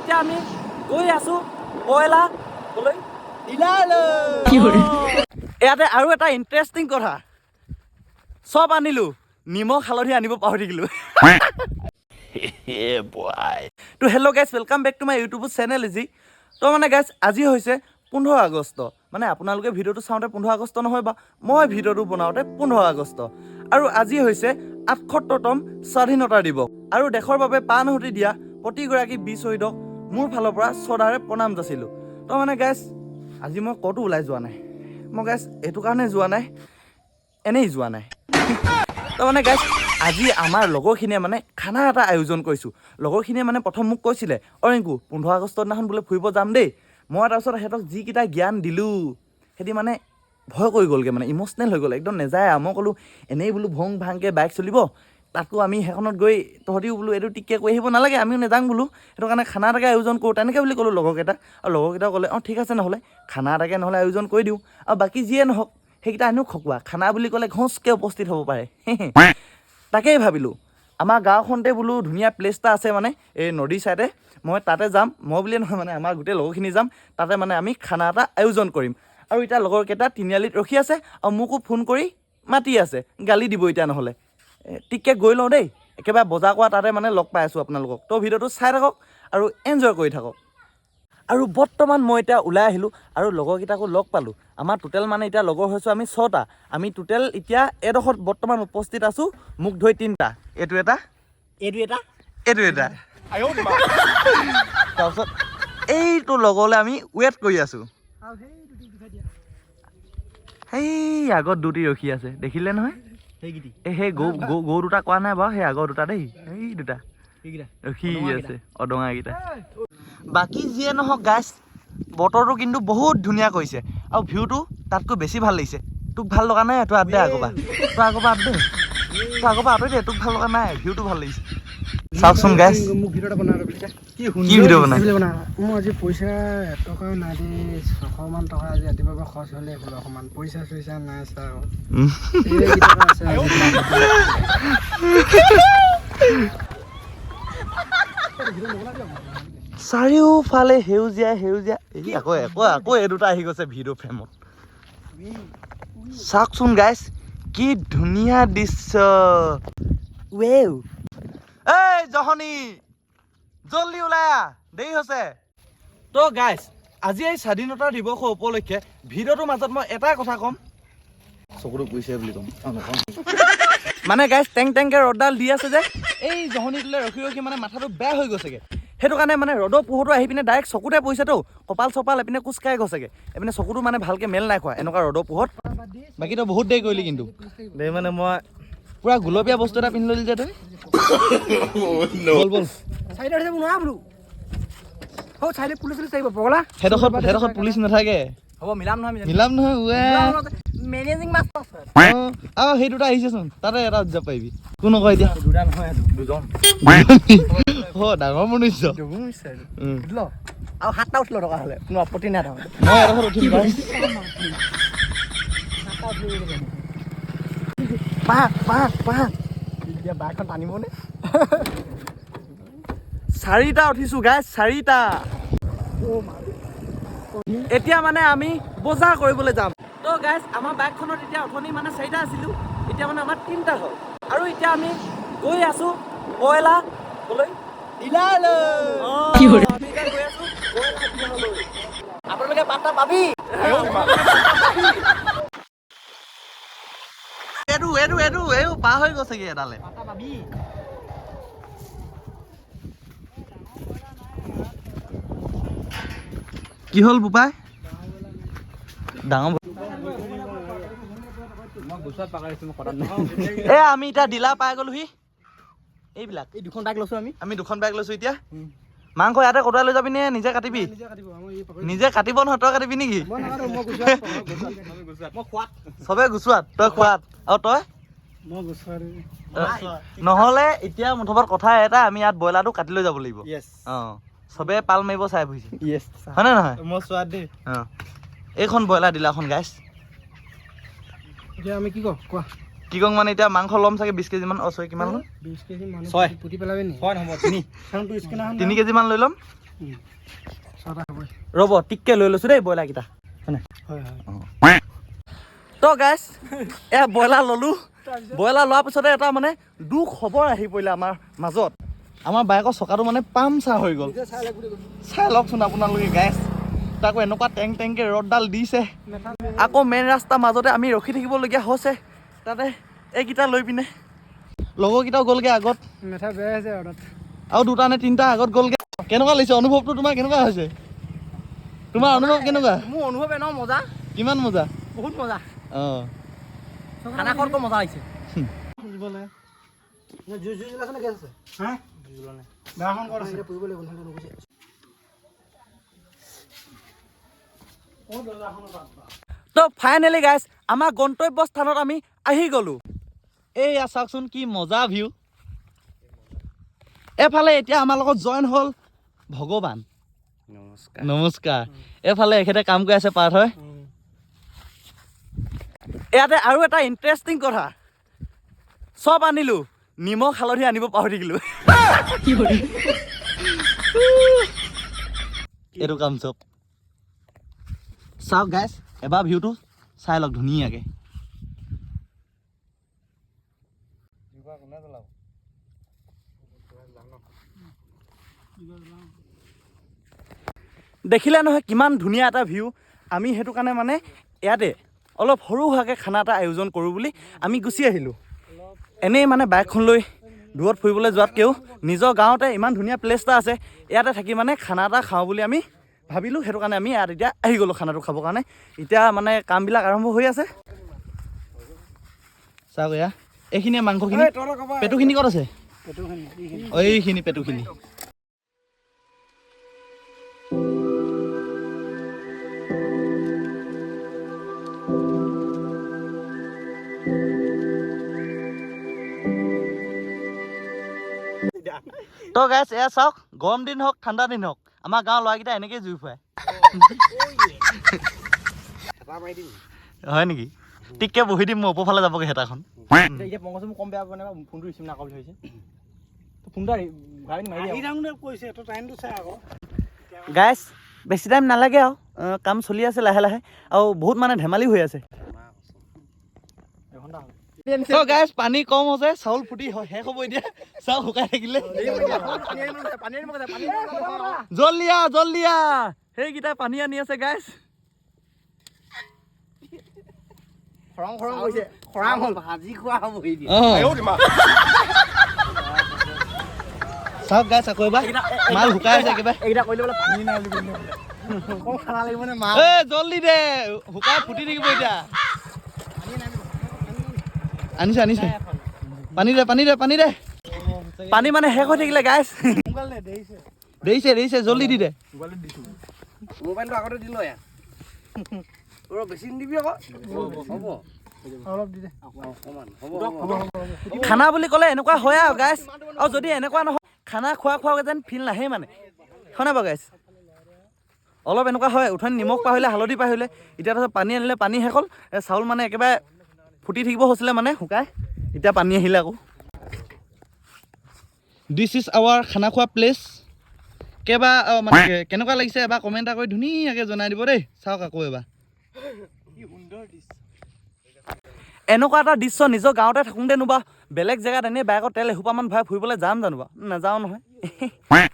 এতিয়া আমি গৈ আছো। কলৈ ইয়াতে আৰু এটা ইণ্টাৰেষ্টিং কথা। চব আনিলো। নিমখ হালধি আনিব পাহৰি থাকিলো। তো hello' guys welcome back to my YouTube channel easy তো মানে গাইজ আজি হৈছে পোন্ধৰ আগষ্ট। মানে আপোনালোকে ভিডিঅ'টো চাওঁতে পোন্ধৰ আগষ্ট নহয় বা মই ভিডিঅ'টো বনাওঁতে পোন্ধৰ আগষ্ট। আৰু আজি হৈছে আঠসত্তৰতম স্বাধীনতা দিৱস। আৰু দেশৰ বাবে প্ৰাণহুতি দিয়া প্ৰতিগৰাকী বীৰ শ্বহীদক মোৰ ফালৰ পৰা শ্ৰদ্ধাৰে প্ৰণাম যাচিলোঁ। তো মানে গাইজ আজি মই ক'তো ওলাই যোৱা নাই। মই গাইজ এইটো কাৰণে যোৱা নাই এনেই যোৱা নাই। তো মানে গাইজ আজি আমাৰ লগৰখিনিয়ে মানে খানা এটা আয়োজন কৰিছোঁ। লগৰখিনিয়ে মানে প্ৰথম মোক কৈছিলে অ ৰিংকু পোন্ধৰ আগষ্টৰ দিনাখন বোলে ফুৰিব যাম দেই। মই তাৰপিছত সিহঁতক যিকেইটা জ্ঞান দিলোঁ সিহঁতি মানে ভয় কৰি গ'লগৈ মানে ইম'চনেল হৈ গ'ল একদম নেযায় আৰু। মই ক'লোঁ এনেই বোলো ভং ভাংকৈ বাইক চলিব তাতকৈ আমি সেইখনত গৈ তহঁতিও বোলো এইটো টিককৈ কৰি আহিব নালাগে আমিও নেযাওঁ বোলো। সেইটো কাৰণে খানা এটাকে আয়োজন কৰোঁ তেনেকৈ বুলি ক'লোঁ লগৰকেইটা আৰু লগৰকেইটাও ক'লে অঁ ঠিক আছে নহ'লে খানা এটাকে নহ'লে আয়োজন কৰি দিওঁ। আৰু বাকী যিয়ে নহওক সেইকেইটা আনিও খকুৱা। খানা বুলি ক'লে ঘোঁচকৈ উপস্থিত হ'ব পাৰে। তাকেই ভাবিলোঁ। আমাৰ গাঁওখনতে বোলো ধুনীয়া প্লেচ এটা আছে মানে এই নদীৰ ছাইডে মই তাতে যাম। মই বুলিয়ে নহয় মানে আমাৰ গোটেই লগৰখিনি যাম। তাতে মানে আমি খানা এটা আয়োজন কৰিম। আৰু এতিয়া লগৰকেইটা তিনিআলিত ৰখি আছে। আৰু মোকো ফোন কৰি মাতি আছে। গালি দিব এতিয়া নহ'লে। টিককৈ গৈ লওঁ দেই। একেবাৰে বজাৰ কৰা তাতে মানে লগ পাই আছোঁ আপোনালোকক। তো ভিডিঅ'টো চাই থাকক আৰু এনজয় কৰি থাকক। আৰু বৰ্তমান মই এতিয়া ওলাই আহিলোঁ আৰু লগৰকেইটাকো লগ পালোঁ। আমাৰ টোটেল মানে এতিয়া লগৰ হৈছোঁ আমি ছটা। আমি টোটেল এতিয়া এডোখৰত বৰ্তমান উপস্থিত আছোঁ মোক ধৰি তিনিটা। এইটো এটা। এইটো এটা। এইটো এটা। তাৰপিছত এইটো লগৰলৈ আমি ৱেইট কৰি আছোঁ। সেই আগত দুটি ৰখি আছে। দেখিলে নহয়? সেই গৰু গৰু দুটা কোৱা নাই বাৰু সেই আগৰ দুটা দেই। এই দুটা। সি আছে অদঙাকেইটা বাকী যিয়ে নহওক গাইছ বতৰটো কিন্তু বহুত ধুনীয়া কৰিছে। আৰু ভিউটো তাতকৈ বেছি ভালো লাগিছে। তোক ভালো লগা নাই তই আপ দে আগৰ পৰা। তই আগৰ পৰা আপ দে তই আগৰ পৰা আঁতৰি দে তোক ভালো লগা নাই ভিউটো ভালো লাগিছে। চাওকচোন গাইছ মোক ভিডিঅ' এটা বনাই ৰবি কি কি ভিডিঅ' বনাই? বনা মোৰ আজি পইচা এটকাও নাই দেই ছশমান টকা আজি ৰাতিপুৱাৰ পৰা খৰচ হ'লে ষোল্লশমান পইচা চইচা নাই ছাৰ উম। এইকেইটকা আছে চাৰিওফালে সেউজীয়া সেউজীয়া। এই আকৌ আকৌ আকৌ এই দুটা আহি গৈছে ভিডিঅ' ফ্ৰেমত। চাওকচোন গাইছ কি ধুনীয়া দৃশ্য। ৱেও এই জহনী। জল্দি ওলাই দেৰি হৈছে। তো গাইছ আজি এই স্বাধীনতা দিৱসৰ উপলক্ষে ভিডিঅ'টোৰ মাজত মই এটাই কথা ক'ম। চকুটো পৰিছে বুলি ক'ম। মানে গাইছ টেং টেংকে ৰ'দডাল দি আছে যে এই জহনীটোলৈ ৰখি ৰখি মানে মাথাটো বেয়া হৈ গৈছেগে। সেইটো কাৰণে মানে ৰ'দৰ পোহৰটো আহি পিনে ডাইৰেক্ট চকুতে পৰিছেতো কপাল চপাল এপিনে কোচকাই গৈছেগে। এপিনে চকুটো মানে ভালকৈ মেল নাই খোৱা। এনেকুৱা ৰ'দৰ পোহৰত। বাকী তই বহুত দেৰি কৰিলি কিন্তু। দেৰি মানে মই পূৰা গুলপীয়া বস্তু এটা পিন্ধি ললি যে তই বল বল। মোৰ নোৱাৰা বোলো। হ'ব চাৰিটা পুলিচ চুলিচ আহিব পগলা সেইডোখৰত সেইডোখৰত পুলিচ নাথাকে। হ'ব মিলাম নহয় মিলাম। নহয় উৱে। মেনেজিং মাষ্টাৰ অঁ সেই দুটা আহিছেচোন। তাতে এটা যাব পাৰিবি। কোনো নকয় এতিয়া। দুটা নহয় দুজন। অ ডাঙৰ মনুষ্য। আৰু। সাতটা উঠিল টকা হ'লে। কোনো আপত্তি নাই তাৰমানে। মই এডোখৰত উঠিম। পাক পাক পাক এতিয়া বাইকখন টানিবনে? চাৰিটা উঠিছো গাইজ চাৰিটা। এতিয়া মানে আমি বজাৰ কৰিবলৈ যাম। তো গাইজ আমাৰ বাইকখনত এতিয়া অথনি মানে চাৰিটা আছিলো এতিয়া মানে আমাৰ তিনিটা হ'ল। আৰু এতিয়া আমি গৈ আছো তিলালৈ। আপোনালোকে পাত্তা পাবি। এইটো এইটো এইটো এই পাৰ হৈ গৈছেগে এডালে? কি হ'ল বোপাই? ডাঙৰ এ আমি এতিয়া ডিলাৰ পাই গ'লোহি। এইবিলাক। এই দুখন বাইক লৈছোঁ আমি। আমি দুখন বাইক লৈছো এতিয়া। মাংস ইয়াতে কটাই লৈ যাবি নে নিজে কাটিবি নিজে কাটিব নহয় তই কাটিবি নেকি? চবে গুচোৱাত তই খোৱাত। আৰু তই? নহ'লে এতিয়া মুঠৰ কথা এটা আমি ইয়াত ব্ৰইলাৰটো কাটি লৈ যাব লাগিব। অঁ চবে পাল মাৰিব চাই ফুৰিছে। হয়নে নহয়? মই চোৱাত দেই। অঁ এইখন ব্ৰইলাৰ ডিলাৰখন গাইছ এতিয়া আমি কি কওঁ? কোৱা। কি কওঁ মানে এতিয়া মাংস ল'ম চাগে বিছ কেজিমান অঁ চৰি কিমান ল'ম বিছ কেজি ছয়। পুতি পেলাবি নি? তিনি। কেজিমান লৈ ল'ম। ৰ'ব টিককে লৈ লৈছোঁ দেই ব্ৰইলাৰকেইটা। হয়নে হয়। হয় তো গাইছ এয়া ব্ৰইলাৰ ল'লোঁ। ব্ৰইলাৰ লোৱাৰ পিছতে এটা মানে দুখ খবৰ আহি পৰিলে আমাৰ মাজত। আমাৰ বাইকৰ চকাটো মানে পামচাৰ হৈ গ'ল। চাই লওকচোন আপোনালোকে গাইছ তাকো এনেকুৱা টেং টেংকে ৰ'দডাল দিছে। আকৌ মেইন ৰাস্তাৰ মাজতে আমি ৰখি থাকিবলগীয়া হৈছে। তাতে এইকেইটা লৈ পিনে। লগৰকেইটাও গ'লগৈ আগত। আৰু দুটা নে তিনিটা আগত গ'লগৈ। কেনেকুৱা লাগিছে? অনুভৱটো তোমাৰ কেনেকুৱা হৈছে? তোমাৰ অনুভৱ কেনেকুৱা? মোৰ অনুভৱ এনেও মজা। কিমান মজা? বহুত মজা। অঁ। খানা খোৱাতকৈ মজা আহিছে হা বেয়াখন ক'ত আছে? পৰিব লাগিব নহ'লে নুগুচে তো ফাইনেলি গাইছ আমাৰ গন্তব্য স্থানত আমি আহি গ'লোঁ। এইয়া চাওকচোন কি মজা ভিউ এফালে এতিয়া আমাৰ লগত জইন হ'ল ভগৱান। নমস্কাৰ। নমস্কাৰ। এইফালে এখেতে কাম কৰি আছে পাৰ্থ হয় ইয়াতে আৰু এটা ইণ্টাৰেষ্টিং কথা। চব আনিলোঁ। নিমখ হালধি আনিব পাহৰি থাকিলোঁ এইটো কাম চব। চাওক গাইছ এবাৰ ভিউটো চাই লওক ধুনীয়াকৈ। দেখিলে নহয় কিমান ধুনীয়া এটা ভিউ আমি সেইটো কাৰণে মানে ইয়াতে অলপ সৰু সুৰাকৈ খানা এটা আয়োজন কৰোঁ বুলি আমি গুচি আহিলোঁ। এনেই মানে বাইকখন লৈ দূৰত ফুৰিবলৈ যোৱাতকৈও নিজৰ গাঁৱতে ইমান ধুনীয়া প্লেচ এটা আছে ইয়াতে থাকি মানে খানা এটা খাওঁ বুলি আমি ভাবিলোঁ। সেইটো কাৰণে আমি ইয়াত এতিয়া আহি গ'লোঁ খানাটো খাবৰ কাৰণে। এতিয়া মানে কামবিলাক আৰম্ভ হৈ আছে। চাওক এয়া এইখিনিয়ে মাংসখিনি। পেটুখিনি ক'ত আছে? এইখিনি পেটুখিনি। তো গাইছ এয়া চাওক গৰম দিন হওক ঠাণ্ডা দিন হওক আমাৰ গাঁৱৰ ল'ৰাকেইটা এনেকেই জুই ফুৱাই হয় নেকি? টিককে বহি দিম মই ওপৰফালে যাবগৈ হেতাখন। গাইছ বেছি টাইম নালাগে আৰু। কাম চলি আছে লাহে লাহে। আৰু বহুত মানে ধেমালি হৈ আছে। তো গাইছ পানী কম হৈছে চাউল ফুটি শেষ হ'ব এতিয়া। চাউল শুকাই থাকিলে। জল্দি আহ সেইকেইটা পানী আনি আছে গাইছ খৰাং খৰাং কৰিছে খৰাং হ'ল। ভাজি খোৱা হ'ব চাওক গাইছ আকৌ এবাৰ। মাল শুকাই আছে একেবাৰে। এইকেইটা কৰিলে বোলে পানী নাই বুলি কৈছে কম খানা লাগিব নে মা এ জল্দি দে শুকাই ফুটি থাকিব এতিয়া। আনিছে আনিছে। পানী দে পানী দে পানী দে। পানী মানে শেষ হৈ থাকিলে গাইছ দেৰিছে দেৰিছে জল্দি দি দে। মোবাইলটো আগতে দিলো ইয়াত অলপ বেছি নিদিবি আকৌ। হ'ব। দি দে। খানা বুলি ক'লে এনেকুৱা হয় আৰু গাইছ আৰু যদি এনেকুৱা নহয় খানা খোৱা খোৱা যেন ফিল নাহে মানে। হয়নে বাৰু গাইছ অলপ এনেকুৱা হয় উঠনি নিমখ পাহৰিলে হালধি পাহৰিলে এতিয়া তাৰপিছত পানী আনিলে পানী শেষ হ'ল। চাউল মানে একেবাৰে ফুটি থাকিব হৈছিলে মানে শুকাই। এতিয়া পানী আহিলে আকৌ। দিছ ইজ আৱাৰ খানা খোৱা প্লেচ কেইবা অ, মানে কে- কেনেকুৱা লাগিছে এবাৰ কমেণ্ট এটা কৰি ধুনীয়াকৈ জনাই দিব দেই। চাওক আকৌ এবাৰ। এনেকুৱা এটা দৃশ্য নিজৰ গাঁৱতে থাকোঁতে নোবা বেলেগ জেগাত এনেই বাইকত তেল এসোপামান ভৰাই ফুৰিবলৈ যাম জানো বা নাযাওঁ নহয়।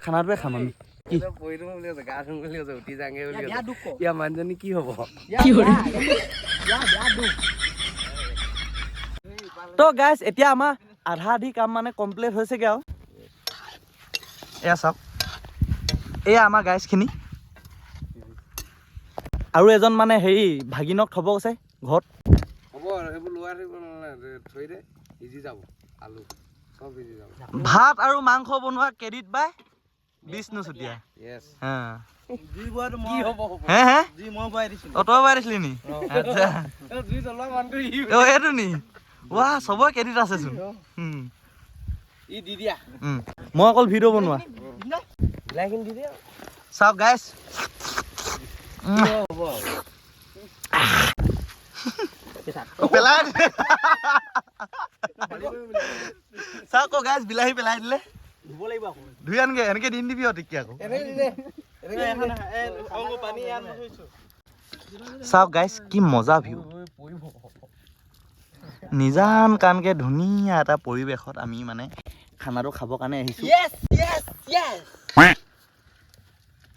খানাটোৱে খাম আমি। কি? দিওঁ তো গাইছ এতিয়া আমাৰ আধা আধি কাম মানে কমপ্লিট হৈছেগৈ আৰু। এয়া চাওক। এয়া আমাৰ গাইজখিনি আৰু এজন মানে হেৰি ভাগিনক থ'ব কৈছে ঘৰত। ভাত আৰু মাংস বনোৱা ক্ৰেডিট বাই বিষ্ণু চুতীয়া। তই বাই দিছিলি নি? আচ্ছা। এইটো নি? ৱা চবৰে ক্ৰেডিট আছেচোন উম, ই দি দিয়া উম। মই অকল ভিডিঅ' বনোৱা চাওক গাইছ হ'ব পেলাই দিলে চাওক আকৌ গাইছ বিলাহী পেলাই দিলে ধুই আনগে এনেকে দিন দিবি অতি আকৌ চাওক গাইছ কি মজা ভিউ নিজান কানকে ধুনীয়া এটা পৰিৱেশত আমি মানে খানাটো খাবৰ কাৰণে আহিছোঁ।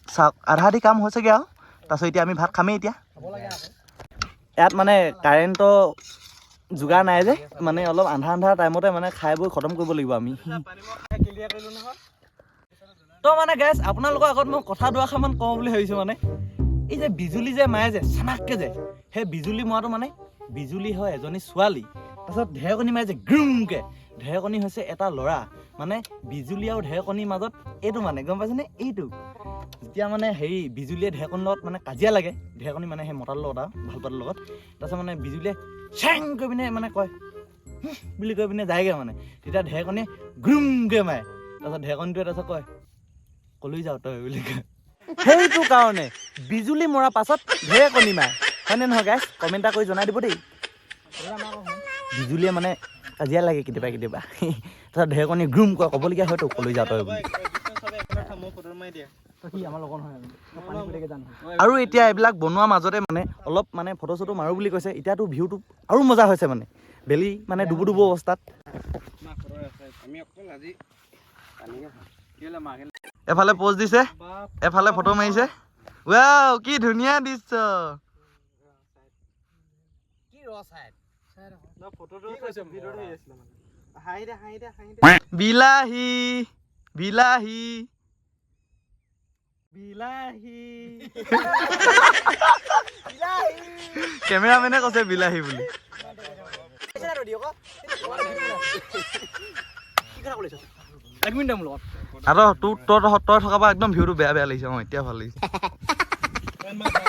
চাওক আধা আধি কাম হৈছেগৈ আৰু। তাৰপিছত এতিয়া আমি ভাত খামেই এতিয়া। ইয়াত মানে কাৰেণ্টৰ যোগাৰ নাই যে মানে অলপ আন্ধা আন্ধা টাইমতে মানে খাই বৈ খতম কৰিব লাগিব আমি। তো মানে গেছ আপোনালোকৰ আগত মই কথা দুআষাৰমান কওঁ বুলি ভাবিছোঁ মানে। এই যে বিজুলী যে মাৰে যে চানাককে যে সেই বিজুলী মৰাটো মানে বিজুলী হয় এজনী ছোৱালী। তাৰপিছত ঢেৰেকণী মাৰে যে গ্ৰুমকে ঢেৰেকণী হৈছে এটা ল'ৰা। মানে বিজুলী আৰু ঢেৰেকণীৰ মাজত এইটো মানে গম পাইছেনে? এইটো। যেতিয়া মানে হেৰি বিজুলীয়ে ঢেৰেকণীৰ লগত মানে কাজিয়া লাগে ঢেৰেকণী মানে সেই মতাৰ লগত আৰু ভাল পাতৰ লগত তাৰপিছত মানে বিজুলীয়ে চেং কৰি পিনে মানে কয় বুলি কৈ পিনে যায়গৈ মানে। তেতিয়া ঢেৰেকণীয়ে গ্ৰুমকে মাৰে। তাৰপিছত ঢেৰেকণীটোৱে তাৰপিছত কয় কলৈ যাওঁ তই? বুলি কয়। সেইটো কাৰণে বিজুলী মৰাৰ পাছত ঢেৰেকণী মাৰে। হয়নে নহয় গাইছ কমেণ্ট এটা কৰি জনাই দিব দেই। বিজুলীয়ে মানে কাজিয়া লাগে কেতিয়াবা কেতিয়াবা। তাৰপিছত ঢেৰেকণী গ্ৰুম কয় ক'বলগীয়া হয়তো কলৈ যাওঁ তই আৰু। এতিয়া এইবিলাক বনোৱাৰ মাজতে মানে অলপ মানে ফটো চটো মাৰোঁ বুলি কৈছে। এতিয়াতো ভিউটো আৰু মজা হৈছে মানে। বেলি মানে ডুবু ডুবু অৱস্থাত। এফালে প'জ দিছে। এফালে ফটো মাৰিছে। ৱাও কি ধুনীয়া দৃশ্য! বিলাহী বিলাহী। বিলাহী। কেমেৰামেনে কৈছে বিলাহী বুলি। এক মিনিট মোৰ লগত। আৰু তোৰ তই তই থকা পৰা একদম ভিউটো বেয়া বেয়া লাগিছে অঁ এতিয়া ভালো লাগিছে।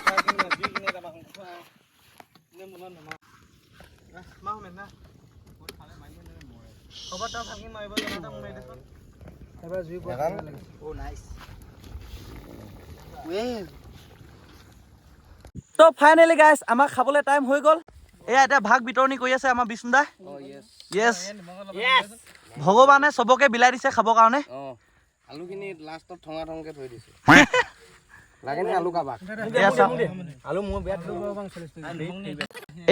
এবাৰ জুই তো ফাইনেলি গাইছ আমাৰ খাবলৈ টাইম হৈ গ'ল। এয়া এতিয়া ভাগ বিতৰণি কৰি আছে আমাৰ বিষ্ণুদাই। য়েছ ভগৱানে চবকে বিলাই দিছে খাবৰ কাৰণে। আলুখিনি লাষ্টত ঠঙা থৈ দিছে।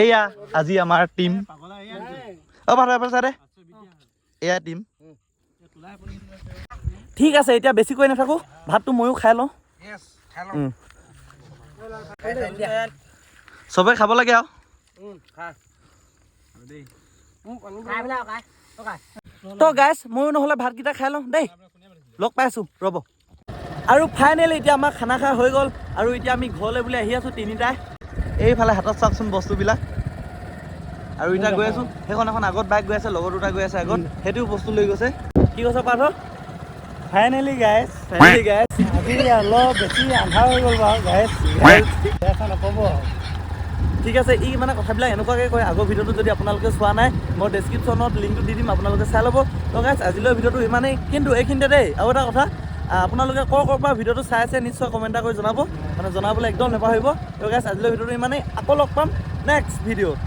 এয়া আজি আমাৰ টিম অ ভাত দে এয়া টিম ঠিক আছে এতিয়া বেছি কৈ নাথাকোঁ। ভাতটো ময়ো খাই লওঁ। চবে খাব লাগে আৰু। তো গাইছ ময়ো নহ'লে ভাতকেইটা খাই লওঁ দেই। লগ পাইছোঁ ৰ'ব। আৰু ফাইনেলি এতিয়া আমাৰ খানা খোৱা হৈ গ'ল। আৰু এতিয়া আমি ঘৰলৈ বুলি আহি আছোঁ তিনিটাই। এইফালে হাতত চাওকচোন বস্তুবিলাক। আৰু এতিয়া গৈ আছোঁ। সেইখন এখন আগত বাইক গৈ আছে লগৰ দুটা গৈ আছে আগত। সেইটোও বস্তু লৈ গৈছে। কি কৈছ Partha? Finally guys finally guys আজি অলপ বেছি আন্ধাৰ হৈ গ'ল বাৰু গাইছ নক'ব। ঠিক আছে ই মানে কথাবিলাক এনেকুৱাকৈ কয় আগৰ ভিডিঅ'টো যদি আপোনালোকে চোৱা নাই মই ডেছক্ৰিপশ্যনত লিংকটো দি দিম আপোনালোকে চাই ল'ব। তো গাইছ আজিলৈ ভিডিঅ'টো ইমানেই কিন্তু এইখিনিতে দেই আৰু এটা কথা আপোনালোকে ক'ৰ ক'ৰ পৰা ভিডিঅ'টো চাই আছে নিশ্চয় কমেণ্ট এটা কৰি জনাব। মানে জনাবলৈ একদম নাপাহৰিব। তো গাইছ আজিলৈ ভিডিঅ'টো ইমানেই আকৌ লগ পাম নেক্সট ভিডিঅ'ত